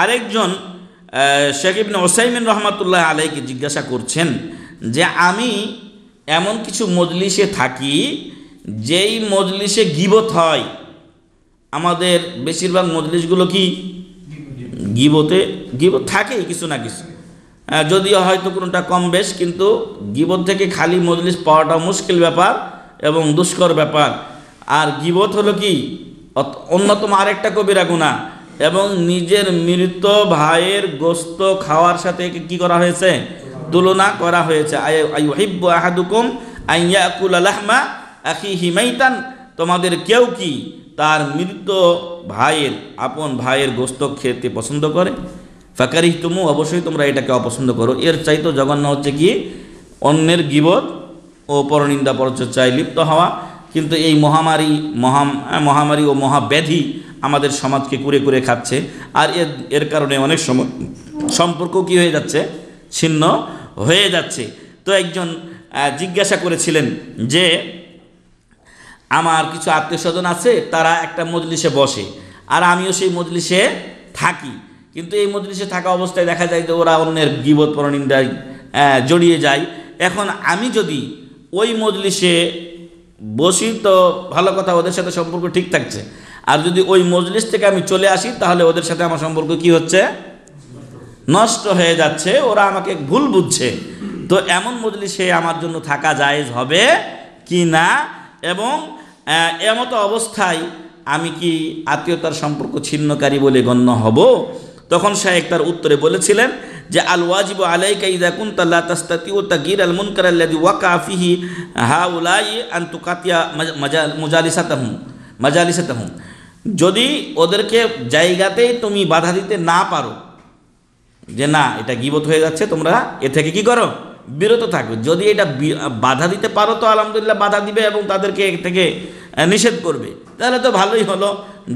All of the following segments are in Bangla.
আরেকজন শেখ ইবনে ওসাইমিন রহমাতুল্লাহ আলাইকে জিজ্ঞাসা করছেন যে, আমি এমন কিছু মজলিসে থাকি যেই মজলিসে গিবত হয়। আমাদের বেশিরভাগ মজলিসগুলো কি? গিবতে, গিবত থাকেই কিছু না কিছু। যদিও হয়তো কোনোটা কম বেশ, কিন্তু গিবত থেকে খালি মজলিস পাওয়াটা মুশকিল ব্যাপার এবং দুষ্কর ব্যাপার। আর গিবত হলো কি? অন্যতম আরেকটা কবিরা গুণা এবং নিজের মৃত ভাইয়ের গোস্ত খাওয়ার সাথে কি করা হয়েছে? তুলনা করা হয়েছে। আহাদুকুম আইয়াকুলা লাহমা আখিহি মাইতান। তোমাদের কেউ কি তার মৃত ভাইয়ের, আপন ভাইয়ের গোস্ত খেতে পছন্দ করে? ফাকারি তুমু অবশ্যই তোমরা এটাকে অপছন্দ করো। এর চাইতো জঘন্য হচ্ছে কি, অন্যের গিবত ও পরনিন্দা পরচর্চায় লিপ্ত হওয়া। কিন্তু এই মহামারী মহা মহামারী ও মহাব্যাধি আমাদের সমাজকে কুরে কুরে খাচ্ছে। আর এর এর কারণে অনেক সময় সম্পর্ক কি হয়ে যাচ্ছে? ছিন্ন হয়ে যাচ্ছে। তো একজন জিজ্ঞাসা করেছিলেন যে, আমার কিছু আত্মীয় স্বজন আছে? তারা একটা মজলিসে বসে। আর আমিও সেই মজলিসে থাকি। কিন্তু এই মজলিসে থাকা অবস্থায় দেখা যায় যে ওরা অন্যের গিবত, পরনিন্দায় জড়িয়ে যায়। এখন আমি যদি ওই মজলিসে বসি, তো ভালো কথা, ওদের সাথে সম্পর্ক ঠিক থাকছে। আর যদি ওই মজলিস থেকে আমি চলে আসি, তাহলে ওদের সাথে আমার সম্পর্ক কি হচ্ছে? নষ্ট হয়ে যাচ্ছে, ওরা আমাকে ভুল বুঝছে। তো এমন মজলিসে আমার জন্য থাকা জায়েজ হবে কি না? এবং এমতো অবস্থায় আমি কি আত্মীয়তার সম্পর্ক ছিন্নকারী বলে গণ্য হব? তখন শাহেক তার উত্তরে বলেছিলেন যে, আল ওয়াজিব আলাইকা ইদা কুনতা লা তাস্তাতিউ তাগয়ির আল মুনকার আল্লাযী ওয়াকা ফিহি হাউলাই আন তুকাতিয়া মাজাল মুজালিসাতাহুম, মাজালিসাতাহুম। যদি ওদেরকে জায়গাতেই তুমি বাধা দিতে না পারো, যে না, এটা গিবত হয়ে যাচ্ছে, তোমরা এ থেকে কি করো? বিরত থাকবে যদি এটা বাধা দিতে পারো, তো আলহামদুলিল্লাহ বাধা দিবে এবং তাদেরকে এ থেকে নিষেধ করবে। তাহলে তো ভালোই হলো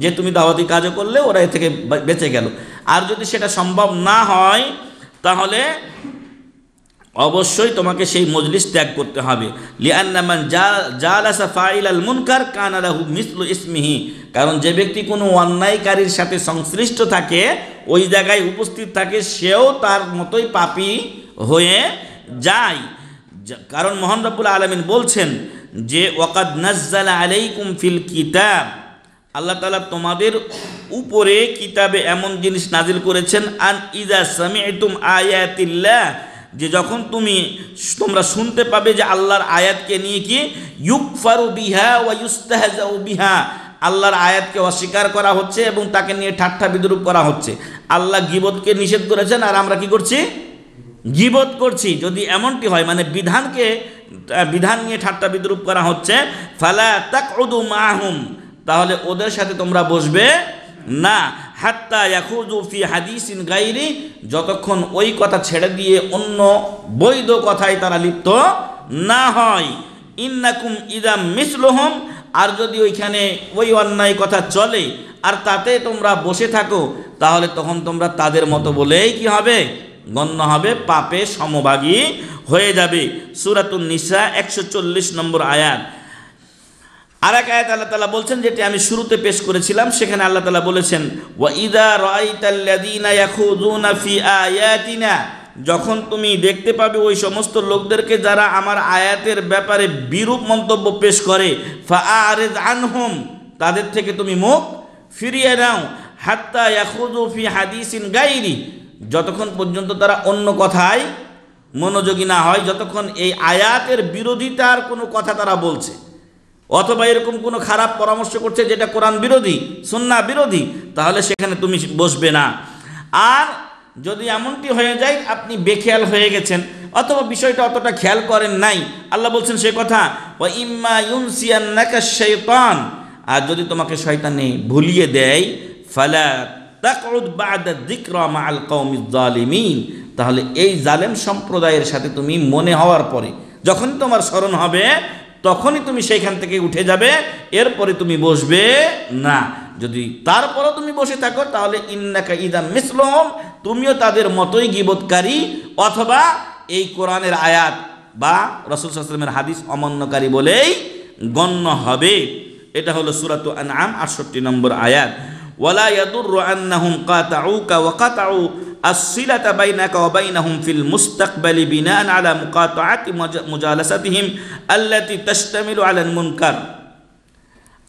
যে তুমি দাওয়াতি কাজও করলে, ওরা এ থেকে বেঁচে গেল। আর যদি সেটা সম্ভব না হয়, তাহলে অবশ্যই তোমাকে সেই মজলিস ত্যাগ করতে হবে। লিয়ান্নামান জালাসা ফাইল আল মুনকার কানালাহু মিসলু ইসমিহি। কারণ যে ব্যক্তি কোনো অন্যায়কারীর সাথে সংশ্লিষ্ট থাকে, ওই জায়গায় উপস্থিত থাকে, সেও তার মতোই পাপি হয়ে যায়। কারণ মোহন রব্বুল আলমিন বলছেন যে, ওয়াকাদ নাজ্জালা আলাইকুম ফিল কিতাব। আল্লাহ তালা তোমাদের উপরে কিতাবে এমন জিনিস নাজিল করেছেন, আন ইজা সামিআতুম আয়াতিল্লাহ। যে যখন তুমি তোমরা শুনতে পাবে যে আল্লাহর আয়াতকে নিয়ে কি ইউকফারু বিহা ওয়া ইউস্তাহজাউ বিহা, আল্লাহর আয়াতকে অস্বীকার করা হচ্ছে এবং তাকে নিয়ে ঠাট্টা বিদ্রুপ করা হচ্ছে। আল্লাহ গিবতকে নিষেধ করেছেন আর আমরা কি করছি? গিবত করছি। যদি এমনটি হয় মানে বিধানকে বিধান নিয়ে ঠাট্টা বিদ্রুপ করা হচ্ছে, ফালা তাকউদু মাহুম, তাহলে ওদের সাথে তোমরা বসবে না। হাত্তা ইয়াখুযু ফি হাদিসিন গাইরি, যতক্ষণ ওই কথা ছেড়ে দিয়ে অন্য বৈধ কথায় তারা লিপ্ত না হয়। ইন্নাকুম ইদাম মিসলুহুম, আর যদি ওইখানে ওই অন্যায় কথা চলে, আর তাতে তোমরা বসে থাকো, তাহলে তখন তোমরা তাদের মতো বলেই কি হবে? গণ্য হবে, পাপে সমভাগী হয়ে যাবে। সুরাতুন নিসা একশো চল্লিশ নম্বর আয়াত। আর এক আয়াত আল্লাহ তালা বলছেন যেটি আমি শুরুতে পেশ করেছিলাম, সেখানে আল্লাহ তালা বলেছেন, ওয়া ইদা রাইতাল্লাযীনা ইয়াখুযুনা ফি আয়াতিনা যখন তুমি দেখতে পাবে ওই সমস্ত লোকদেরকে যারা আমার আয়াতের ব্যাপারে বিরূপ মন্তব্য পেশ করে, ফাআরিদ আনহুম তাদের থেকে তুমি মুখ ফিরিয়ে নাও, হাত্তা ইয়াখুযু ফি হাদিসিন গাইরি যতক্ষণ পর্যন্ত তারা অন্য কথায় মনোযোগী না হয়, যতক্ষণ এই আয়াতের বিরোধিতার কোনো কথা তারা বলছে। অথবা এরকম কোনো খারাপ পরামর্শ করছে যেটা কোরআন বিরোধী, সুন্না বিরোধী, তাহলে সেখানে তুমি বসবে না। আর যদি এমনটি হয়ে যায়, আপনি বেখেয়াল হয়ে গেছেন, অথবা বিষয়টা অতটা খেয়াল করেন নাই, আল্লাহ বলছেন সে কথা ও ইম্মা ইউনসিয়ান্নাকা শাইতান আর যদি তোমাকে শয়তানে ভুলিয়ে দেয়, ফালা তাহলে এই জালেম সম্প্রদায়ের সাথে তুমি মনে হওয়ার পরে, যখন তোমার স্মরণ হবে তখনই তুমি সেইখান থেকে উঠে যাবে, এরপরে তুমি বসবে না। যদি তারপরও তুমি বসে থাকো, তাহলে ইন্নাকা ইদা মিসলহম তুমিও তাদের মতোই গিবৎকারী, অথবা এই কোরআনের আয়াত বা রসুল সাল্লামের হাদিস অমান্যকারী বলেই গণ্য হবে। এটা হলো সুরাত আনআম, আটষট্টি নম্বর আয়াত। ওয়ালা ইয়াদুররু আন্নাহুম কাতাউকা ওয়া কাতাউ الصلة بينك وبينهم في المستقبل بناء على مقاطعة مج- مجالستهم التي تشتمل على المنكر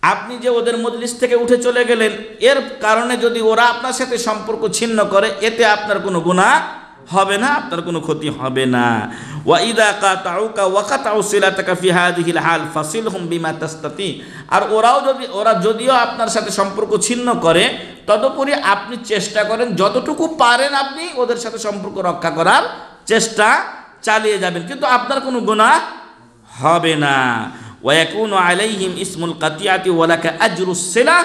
আপনি যে ওদের মজলিস থেকে উঠে চলে গেলেন এর কারণে যদি ওরা আপনার সাথে সম্পর্ক ছিন্ন করে এতে আপনার কোনো গুনাহ হবে না, আপনার কোনো ক্ষতি হবে না। ওয়াইদা কাতাউকা ওয়াকাতাউ সিলাতাকা ফি হাদিহিল হাল ফাসিলহুম বিমা তাস্তাতি। আর ওরাও যদি ওরা যদিও আপনার সাথে সম্পর্ক ছিন্ন করে, তদুপরি আপনি চেষ্টা করেন, যতটুকু পারেন আপনি ওদের সাথে সম্পর্ক রক্ষা করার চেষ্টা চালিয়ে যাবেন। কিন্তু আপনার কোনো গুনাহ হবে না। ওয়াকুন আলাইহিম ইসমুল কাতিয়াতি ওয়ালাকা আজরুস সিলা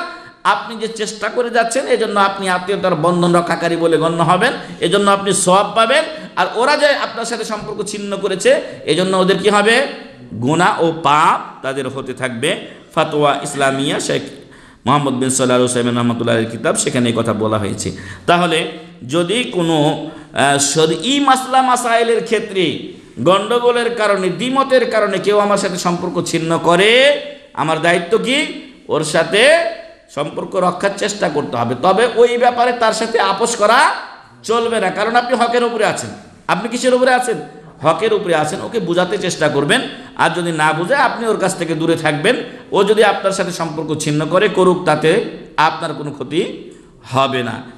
আপনি যে চেষ্টা করে যাচ্ছেন, এজন্য আপনি আত্মীয়তার বন্ধন রক্ষাকারী বলে গণ্য হবেন, এজন্য আপনি সব পাবেন। আর ওরা যে আপনার সাথে সম্পর্ক ছিন্ন করেছে, এজন্য ওদের কি হবে? গুনাহ ও পাপ তাদের হতে থাকবে। ফাতোয়া ইসলামিয়া, শেখ মোহাম্মদ বিন সাল্লাহ হুসাইন রহমতুল্লাহ কিতাব, সেখানে কথা বলা হয়েছে। তাহলে যদি কোনো ই মাসলা মাসাইলের ক্ষেত্রে গণ্ডগোলের কারণে, দ্বিমতের কারণে কেউ আমার সাথে সম্পর্ক ছিন্ন করে, আমার দায়িত্ব কি? ওর সাথে সম্পর্ক রক্ষার চেষ্টা করতে হবে। তবে ওই ব্যাপারে তার সাথে আপোষ করা চলবে না। কারণ আপনি হকের উপরে আছেন। আপনি কিসের উপরে আছেন? হকের উপরে আছেন। ওকে বোঝাতে চেষ্টা করবেন। আর যদি না বুঝে আপনি ওর কাছ থেকে দূরে থাকবেন। ও যদি আপনার সাথে সম্পর্ক ছিন্ন করে করুক, তাতে আপনার কোনো ক্ষতি হবে না।